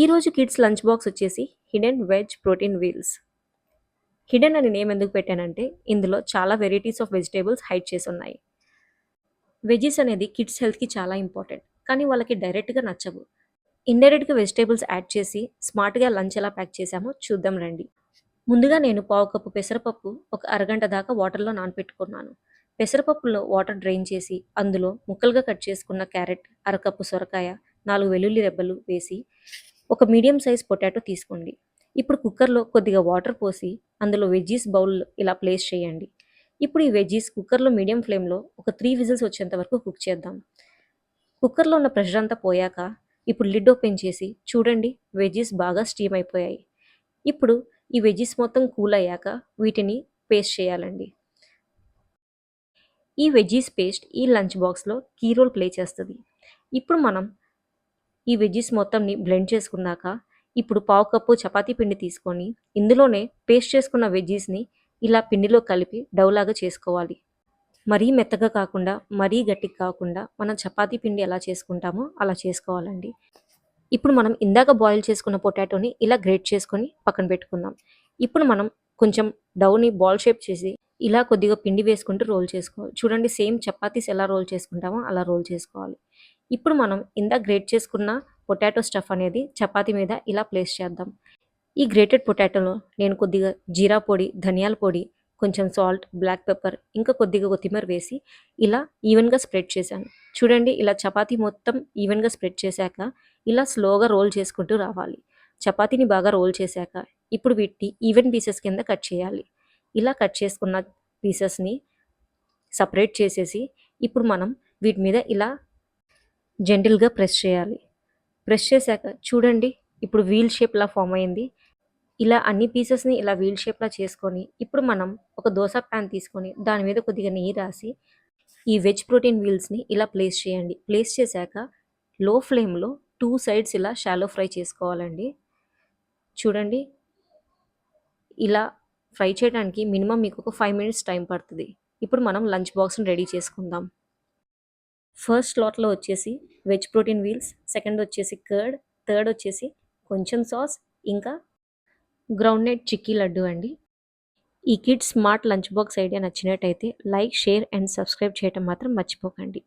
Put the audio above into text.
ఈరోజు kids lunch box వచ్చేసి hidden veg protein wheels. Hidden అని నేమ్ ఎందుకు పెట్టానంటే ఇందులో చాలా వెరైటీస్ ఆఫ్ వెజిటేబుల్స్ హైడ్ చేసి ఉన్నాయి. వెజెస్ అనేది కిడ్స్ హెల్త్కి చాలా ఇంపార్టెంట్ కానీ వాళ్ళకి డైరెక్ట్గా నచ్చవు. ఇండైరెక్ట్గా వెజిటేబుల్స్ యాడ్ చేసి స్మార్ట్గా లంచ్ ఎలా ప్యాక్ చేసామో చూద్దాం రండి. ముందుగా నేను పావు కప్పు పెసరపప్పు ఒక అరగంట దాకా వాటర్లో నానపెట్టుకున్నాను. పెసరపప్పులో వాటర్ డ్రైన్ చేసి అందులో ముక్కలుగా కట్ చేసుకున్న క్యారెట్ అరకప్పు సొరకాయ నాలుగు వెల్లుల్లి రెబ్బలు వేసి ఒక మీడియం సైజ్ పొటాటో తీసుకోండి. ఇప్పుడు కుక్కర్లో కొద్దిగా వాటర్ పోసి అందులో వెజ్జీస్ బౌల్ ఇలా ప్లేస్ చేయండి. ఇప్పుడు ఈ వెజ్జీస్ కుక్కర్లో మీడియం ఫ్లేమ్లో ఒక త్రీ విజిల్స్ వచ్చేంత వరకు కుక్ చేద్దాం. కుక్కర్లో ఉన్న ప్రెషర్ అంతా పోయాక ఇప్పుడు లిడ్ ఓపెన్ చేసి చూడండి వెజ్జీస్ బాగా స్టీమ్ అయిపోయాయి. ఇప్పుడు ఈ వెజ్జీస్ మొత్తం కూల్ అయ్యాక వీటిని పేస్ట్ చేయాలండి. ఈ వెజ్జీస్ పేస్ట్ ఈ లంచ్ బాక్స్లో కీ రోల్ ప్లే చేస్తుంది. ఇప్పుడు మనం ఈ వెజ్జీస్ మొత్తంని బ్లెండ్ చేసుకున్నాక ఇప్పుడు పావు కప్పు చపాతీ పిండి తీసుకొని ఇందులోనే పేస్ట్ చేసుకున్న వెజ్జీస్ని ఇలా పిండిలో కలిపి డౌలాగా చేసుకోవాలి. మరీ మెత్తగా కాకుండా మరీ గట్టిగా కాకుండా మనం చపాతీ పిండి ఎలా చేసుకుంటామో అలా చేసుకోవాలండి. ఇప్పుడు మనం ఇందాక బాయిల్ చేసుకున్న పొటాటోని ఇలా గ్రేట్ చేసుకొని పక్కన పెట్టుకుందాం. ఇప్పుడు మనం కొంచెం డౌని బాల్ షేప్ చేసి ఇలా కొద్దిగా పిండి వేసుకుంటూ రోల్ చేసుకోవాలి చూడండి సేమ్ చపాతీస్ ఎలా రోల్ చేసుకుంటామో అలా రోల్ చేసుకోవాలి. ఇప్పుడు మనం ఇందా గ్రేట్ చేసుకున్న పొటాటో స్టఫ్ అనేది చపాతి మీద ఇలా ప్లేస్ చేద్దాం. ఈ గ్రేటెడ్ పొటాటోలో నేను కొద్దిగా జీరా పొడి ధనియాల పొడి కొంచెం సాల్ట్ బ్లాక్ పెప్పర్ ఇంకా కొద్దిగా కొత్తిమీర వేసి ఇలా ఈవెన్గా స్ప్రెడ్ చేశాను. చూడండి ఇలా చపాతీ మొత్తం ఈవెన్గా స్ప్రెడ్ చేశాక ఇలా స్లోగా రోల్ చేసుకుంటూ రావాలి. చపాతీని బాగా రోల్ చేశాక ఇప్పుడు వీటిని ఈవెన్ పీసెస్ కింద కట్ చేయాలి. ఇలా కట్ చేసుకున్న పీసెస్ని సపరేట్ చేసేసి ఇప్పుడు మనం వీటి మీద ఇలా జెంటిల్గా ప్రెస్ చేయాలి. ప్రెస్ చేశాక చూడండి ఇప్పుడు వీల్ షేప్లా ఫామ్ అయింది. ఇలా అన్ని పీసెస్ని ఇలా వీల్ షేప్లా చేసుకొని ఇప్పుడు మనం ఒక దోశ ప్యాన్ తీసుకొని దాని మీద కొద్దిగా నెయ్యి రాసి ఈ వెజ్ ప్రోటీన్ వీల్స్ని ఇలా ప్లేస్ చేయండి. ప్లేస్ చేశాక లో ఫ్లేమ్లో టూ సైడ్స్ ఇలా షాలో ఫ్రై చేసుకోవాలండి. చూడండి ఇలా ఫ్రై చేయడానికి మినిమం మీకు ఒక ఫైవ్ మినిట్స్ టైం పడుతుంది. ఇప్పుడు మనం లంచ్ బాక్స్ని రెడీ చేసుకుందాం. ఫస్ట్ స్లాట్లో వచ్చేసి వెజ్ ప్రోటీన్ వీల్స్ సెకండ్ వచ్చేసి కర్డ్ థర్డ్ వచ్చేసి కొంచెం సాస్ ఇంకా గ్రౌండ్ నట్ చిక్కీ లడ్డు అండి. ఈ kids smart lunch box idea నచ్చినట్టయితే లైక్ షేర్ అండ్ సబ్స్క్రైబ్ చేయటం మాత్రం మర్చిపోకండి.